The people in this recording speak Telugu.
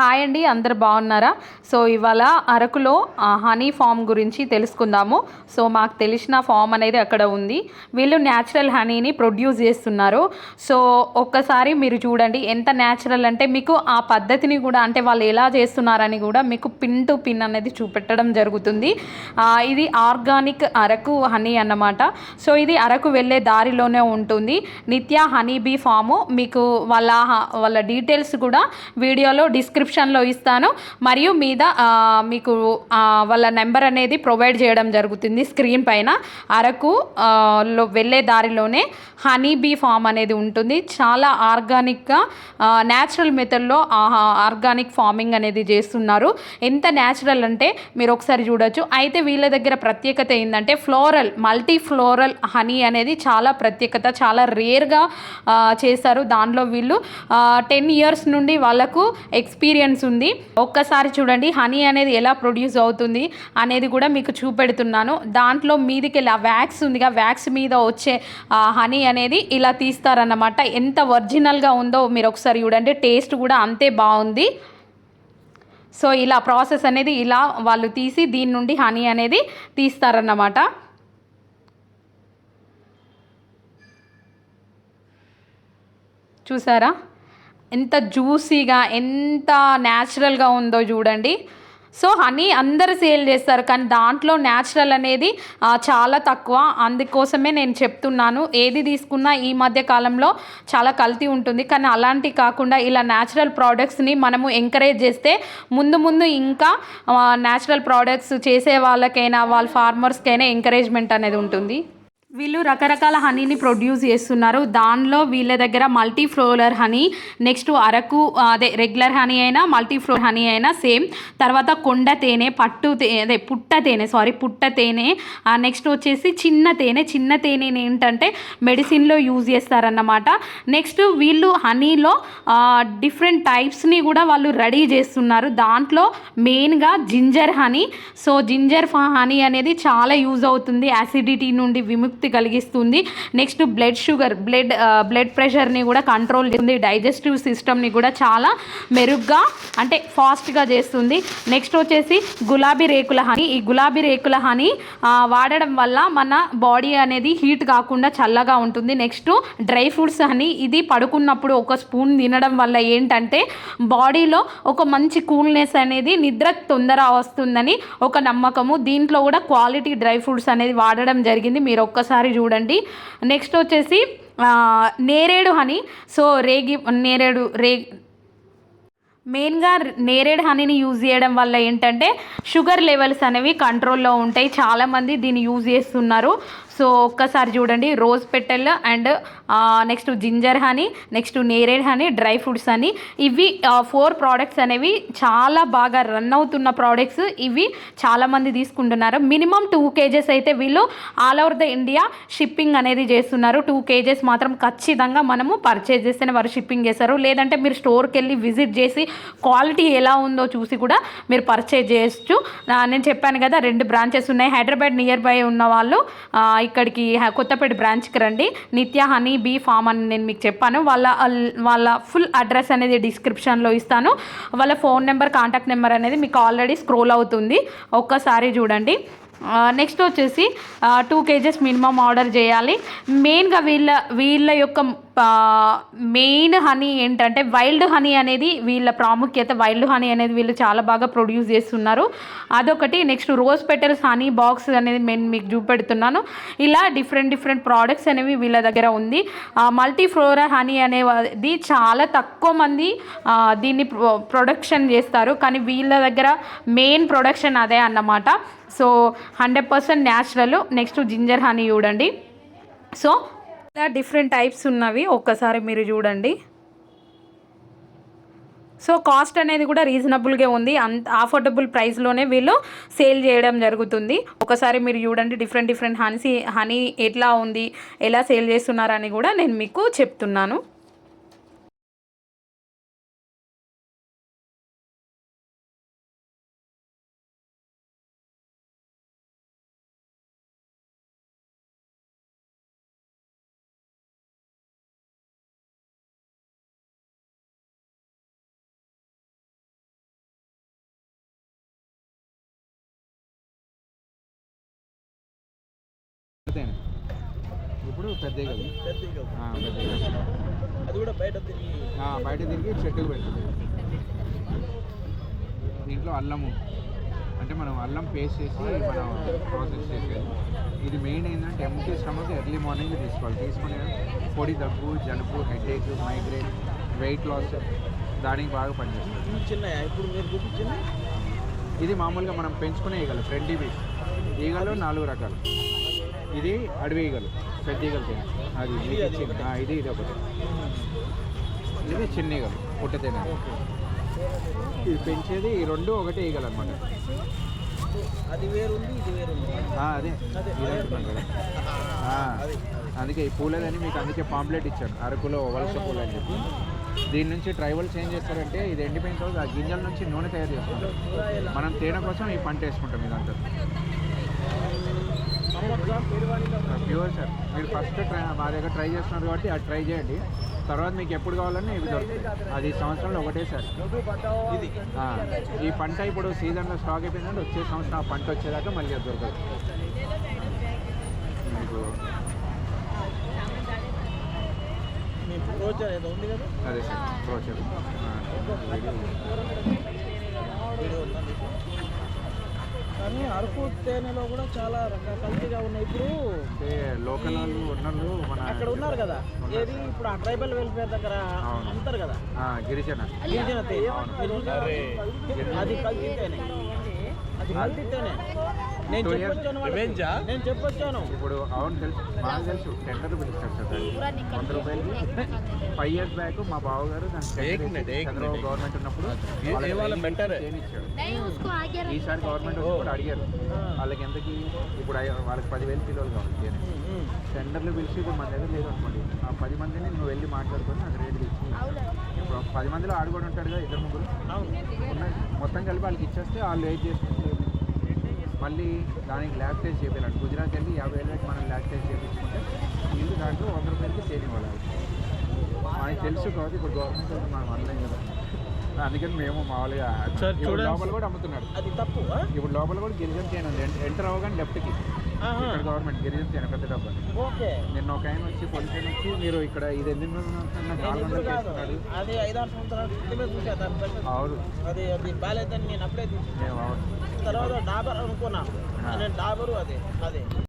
హాయ్ అండి అందరు బాగున్నారా? సో ఇవాళ అరకులో హనీ ఫామ్ గురించి తెలుసుకుందాము. సో మాకు తెలిసిన ఫామ్ అనేది అక్కడ ఉంది. వీళ్ళు న్యాచురల్ హనీని ప్రొడ్యూస్ చేస్తున్నారు. సో ఒక్కసారి మీరు చూడండి ఎంత న్యాచురల్ అంటే మీకు ఆ పద్ధతిని కూడా అంటే వాళ్ళు ఎలా చేస్తున్నారని కూడా మీకు పిన్ టు పిన్ అనేది చూపెట్టడం జరుగుతుంది. ఇది ఆర్గానిక్ అరకు హనీ అన్నమాట. సో ఇది అరకు వెళ్ళే దారిలోనే ఉంటుంది. నిత్య హనీ బీ ఫాము. మీకు వాళ్ళ వాళ్ళ డీటెయిల్స్ కూడా వీడియోలో డిస్క్రిప్షన్లో ఇస్తాను. మరియు మీద మీకు వాళ్ళ నెంబర్ అనేది ప్రొవైడ్ చేయడం జరుగుతుంది స్క్రీన్ పైన. అరకు లో వెళ్ళే దారిలోనే హనీ బీ ఫామ్ అనేది ఉంటుంది. చాలా ఆర్గానిక్గా న్యాచురల్ మెథడ్లో ఆర్గానిక్ ఫార్మింగ్ అనేది చేస్తున్నారు. ఎంత న్యాచురల్ అంటే మీరు ఒకసారి చూడొచ్చు. అయితే వీళ్ళ దగ్గర ప్రత్యేకత ఏంటంటే ఫ్లోరల్ మల్టీ ఫ్లోరల్ హనీ అనేది చాలా ప్రత్యేకత చాలా రేర్గా చేస్తారు దానిలో వీళ్ళు టెన్ ఇయర్స్ నుండి వాళ్ళకు ఎక్స్పీరియన్స్ ఉంది. ఒక్కసారి చూడండి హనీ అనేది ఎలా ప్రొడ్యూస్ అవుతుంది అనేది కూడా మీకు చూపెడుతున్నాను. దాంట్లో మీదికి వెళ్ళి ఆ వ్యాక్స్ ఉందిగా వ్యాక్స్ మీద వచ్చే హనీ అనేది ఇలా తీస్తారన్నమాట. ఎంత ఒరిజినల్గా ఉందో మీరు ఒకసారి చూడండి టేస్ట్ కూడా అంతే బాగుంది. సో ఇలా ప్రాసెస్ అనేది ఇలా వాళ్ళు తీసి దీని నుండి హనీ అనేది తీస్తారన్నమాట. చూసారా? ఎంత జ్యూసీగా ఎంత న్యాచురల్గా ఉందో చూడండి. సో హనీ అందరు సేల్ చేస్తారు కానీ దాంట్లో న్యాచురల్ అనేది చాలా తక్కువ. అందుకోసమే నేను చెప్తున్నాను ఏది తీసుకున్నా ఈ మధ్య కాలంలో చాలా కల్తీ ఉంటుంది. కానీ అలాంటి కాకుండా ఇలా న్యాచురల్ ప్రోడక్ట్స్ని మనము ఎంకరేజ్ చేస్తే ముందు ముందు ఇంకా న్యాచురల్ ప్రోడక్ట్స్ చేసే వాళ్ళకైనా వాళ్ళ ఫార్మర్స్కైనా ఎంకరేజ్మెంట్ అనేది ఉంటుంది. వీళ్ళు రకరకాల హనీని ప్రొడ్యూస్ చేస్తున్నారు. దానిలో వీళ్ళ దగ్గర multi floral honey next Araku అదే రెగ్యులర్ హనీ అయినా మల్టీ ఫ్లోర్ హనీ అయినా సేమ్ తర్వాత కొండ తేనె పట్టు తేనె అదే పుట్ట తేనె సారీ పుట్ట తేనె. నెక్స్ట్ వచ్చేసి చిన్న తేనె. చిన్న తేనెని ఏంటంటే మెడిసిన్లో యూజ్ చేస్తారన్నమాట. నెక్స్ట్ వీళ్ళు హనీలో డిఫరెంట్ టైప్స్ని కూడా వాళ్ళు రెడీ చేస్తున్నారు. దాంట్లో మెయిన్గా ginger honey so ginger honey అనేది చాలా యూజ్ అవుతుంది. యాసిడిటీ నుండి విముక్తి కలిగిస్తుంది. Next blood sugar blood blood ప్రెషర్ని కూడా కంట్రోల్ చేస్తుంది. డైజెస్టివ్ సిస్టమ్ని కూడా చాలా మెరుగ్గా అంటే ఫాస్ట్గా చేస్తుంది. నెక్స్ట్ వచ్చేసి గులాబీ రేకుల హనీ ఈ గులాబీ రేకుల హనీ వాడడం వల్ల మన బాడీ అనేది హీట్ కాకుండా చల్లగా ఉంటుంది. నెక్స్ట్ డ్రై ఫ్రూట్స్ హనీ ఇది పడుకున్నప్పుడు ఒక స్పూన్ తినడం వల్ల ఏంటంటే బాడీలో ఒక మంచి కూల్నెస్ అనేది నిద్ర తొందర వస్తుందని ఒక నమ్మకము. దీంట్లో కూడా క్వాలిటీ డ్రై ఫ్రూట్స్ అనేది వాడడం జరిగింది. మీరు ఒక్కసారి చూడండి. నెక్స్ట్ వచ్చేసి నేరేడు హనీ. సో రేగి నేరేడు రే మెయిన్గా నేరేడ్ హనీని యూజ్ చేయడం వల్ల ఏంటంటే షుగర్ లెవెల్స్ అనేవి కంట్రోల్లో ఉంటాయి. చాలామంది దీన్ని యూజ్ చేస్తున్నారు. సో ఒక్కసారి చూడండి rose petal and next ginger honey next నేరేడ్ honey dry fruits అని. ఇవి ఫోర్ ప్రోడక్ట్స్ అనేవి చాలా బాగా రన్ అవుతున్న ప్రోడక్ట్స్. ఇవి చాలామంది తీసుకుంటున్నారు. మినిమం టూ కేజెస్ అయితే వీళ్ళు all over the India shipping అనేది చేస్తున్నారు. టూ కేజెస్ మాత్రం ఖచ్చితంగా మనము పర్చేజ్ చేస్తేనే వారు షిప్పింగ్ చేస్తారు. లేదంటే మీరు స్టోర్కి వెళ్ళి విజిట్ చేసి క్వాలిటీ ఎలా ఉందో చూసి కూడా మీరు పర్చేజ్ చేయొచ్చు. నేను చెప్పాను కదా రెండు బ్రాంచెస్ ఉన్నాయి. హైదరాబాద్ నియర్ బై ఉన్న వాళ్ళు ఇక్కడికి కొత్తపేట బ్రాంచ్కి రండి. నిత్య హనీ బీ ఫామ్ అని నేను మీకు చెప్పాను. వాళ్ళ వాళ్ళ ఫుల్ అడ్రస్ అనేది డిస్క్రిప్షన్లో ఇస్తాను. వాళ్ళ ఫోన్ నెంబర్ కాంటాక్ట్ నెంబర్ అనేది మీకు ఆల్రెడీ స్క్రోల్ అవుతుంది. ఒక్కసారి చూడండి. నెక్స్ట్ వచ్చేసి టూ కేజెస్ మినిమం ఆర్డర్ చేయాలి. మెయిన్గా వీళ్ళ వీళ్ళ యొక్క మెయిన్ హనీ ఏంటంటే వైల్డ్ హనీ అనేది వీళ్ళ ప్రాముఖ్యత. వైల్డ్ హనీ అనేది వీళ్ళు చాలా బాగా ప్రొడ్యూస్ చేస్తున్నారు. అదొకటి. Next rose petals honey box అనేది నేను మీకు చూపెడుతున్నాను. ఇలా డిఫరెంట్ డిఫరెంట్ ప్రోడక్ట్స్ అనేవి వీళ్ళ దగ్గర ఉంది. మల్టీ ఫ్లోరా హనీ అనేది చాలా తక్కువ మంది దీన్ని ప్రొ ప్రొడక్షన్ చేస్తారు. కానీ వీళ్ళ దగ్గర మెయిన్ ప్రొడక్షన్ అదే అన్నమాట. So hundred percent natural next ginger honey చూడండి. సో ఇలా డిఫరెంట్ టైప్స్ ఉన్నవి. ఒక్కసారి మీరు చూడండి. సో కాస్ట్ అనేది కూడా రీజనబుల్గా ఉంది. అంత అఫోర్డబుల్ ప్రైస్లోనే వీళ్ళు సేల్ చేయడం జరుగుతుంది. ఒకసారి మీరు చూడండి డిఫరెంట్ డిఫరెంట్ హనీ హనీ ఎట్లా ఉంది ఎలా సేల్ చేస్తున్నారని కూడా నేను మీకు చెప్తున్నాను. ఇప్పుడు పెద్ద ఈగలు అది కూడా బయట తిరిగి బయట తిరిగి పెడుతుంది దీంట్లో అల్లము. అంటే మనం అల్లం పేస్ట్ చేసి మనం ప్రాసెస్ చేసేది. ఇది మెయిన్ ఏంటంటే ఎంటీ స్టమక్ ఎర్లీ మార్నింగ్ తీసుకోవాలి. తీసుకుని పొడి దగ్గు జలుబు హెడేక్ మైగ్రేన్ వెయిట్ లాస్ దానికి బాగా పనిచేస్తుంది. ఇప్పుడు మీరు ఇది మామూలుగా మనం పెంచుకునే ఈగలు ఫ్రెండ్ ఈగలు. నాలుగు రకాలు. ఇది అడవి ఈగలు పెద్ద ఈగలు తినే. అది ఇది ఇది చిన్న ఒకటి. ఇది ఇది ఒకటి. ఇది చిన్న ఈగలు పుట్టతేనే ఇది పెంచేది ఈ రెండు ఒకటే ఈగలు అనమాట అది వేరుంది ఇది వేరుంది. అదే. ఇది అంటున్నాను కదా. అందుకే ఈ పూలదని మీకు అందుకే పాంప్లెట్ ఇచ్చాను. అరకులో వలస పూలు అని చెప్పి. దీని నుంచి ట్రైబల్స్ ఏం చేస్తారంటే ఇది ఎండిపోయిన తర్వాత ఆ గింజల నుంచి నూనె తయారు చేసుకుంటారు మనం తేనె కోసం ఈ పంట వేసుకుంటాం ఇదంతా? ప్యూర్ సార్ మీరు ఫస్ట్ ట్రై మా దగ్గర ట్రై చేస్తున్నారు కాబట్టి అది ట్రై చేయండి. తర్వాత మీకు ఎప్పుడు కావాలన్నా ఇవి దొరుకుతాయి. అది సంవత్సరంలో ఒకటేసారి ఇది. ఆ, ఈ పంట ఇప్పుడు సీజన్లో స్టాక్ అయిపోయిందంటే వచ్చే సంవత్సరం ఆ పంట వచ్చేదాకా మళ్ళీ అది దొరకదు. మీకు అదే సార్ ప్రోచర్? కానీ అరకు తేనెలో కూడా చాలా కల్తీగా ఉన్నాయి. ఇప్పుడు లోకల్ వాళ్ళు ఉన్నోళ్ళు మన అక్కడ ఉన్నారు కదా. ఏది? ఇప్పుడు ఆ ట్రైబల్ వెల్ఫేర్ దగ్గర. అమ్ముతారు కదా. గిరిజన. గిరిజన తేనె? అది కల్తీ తేనె. అది కల్తీ తేనె. ఇప్పుడు అవును తెలుసు. బాగా తెలుసు. టెండర్ పిలుస్తారు సార్ వంద రూపాయలకి ఫైవ్ ఇయర్స్ బ్యాక్ మా బావగారు చంద్రబాబు గవర్నమెంట్ ఉన్నప్పుడు చేయించాడు ఈసారి గవర్నమెంట్ కూడా అడిగారు. వాళ్ళకి ఎంతకి ఇప్పుడు వాళ్ళకి పదివేలు కిలోలు కావాలి చేయని టెండర్లు పిలిచి ఇప్పుడు మన దగ్గర లేదు అనుకోండి ఆ పది మందిని నువ్వు వెళ్ళి మాట్లాడుకొని అక్కడ రేటు ఇప్పుడు పది మందిలో ఆడుకొని ఉంటాడుగా ఇద్దరు ముగ్గురు? మొత్తం కలిపి వాళ్ళకి ఇచ్చేస్తే వాళ్ళు వెయిట్ చేసుకుంటే మళ్ళీ దానికి ల్యాబ్ టెస్ట్ చేయాలి గుజరాత్ వెళ్ళి యాభై వేలకి మనం ల్యాబ్ టెస్ట్ చేయించుకుంటే వీళ్ళు దాంట్లో వంద రూపాయలకి చేయని వాళ్ళు మనకి తెలుసు కాబట్టి ఇప్పుడు గవర్నమెంట్ మనం అనలేం కదా. అందుకని మేము మామూలుగా ఇప్పుడు లోపల కూడా అమ్ముతున్నాడు. అది తప్పు? ఇప్పుడు లోపల కూడా గిరిజన చేయను. ఎంటర్ అవ్వగానే లెఫ్ట్కి. ఇక్కడ గవర్నమెంట్ గిరిజన చేయను పెద్ద డబ్బా. ఓకే. నిన్న ఒక ఆయన వచ్చి పొలిటీన్ వచ్చి మీరు ఇక్కడ ఇది ఎన్ని అది సంవత్సరాల క్రితమే చూసా దాని సంగతి. అవును. అది అది బాగాలేదని నేను అప్పుడే అవును తర్వాత డాబర్ అనుకున్నా. నేను డాబరు అదే అదే.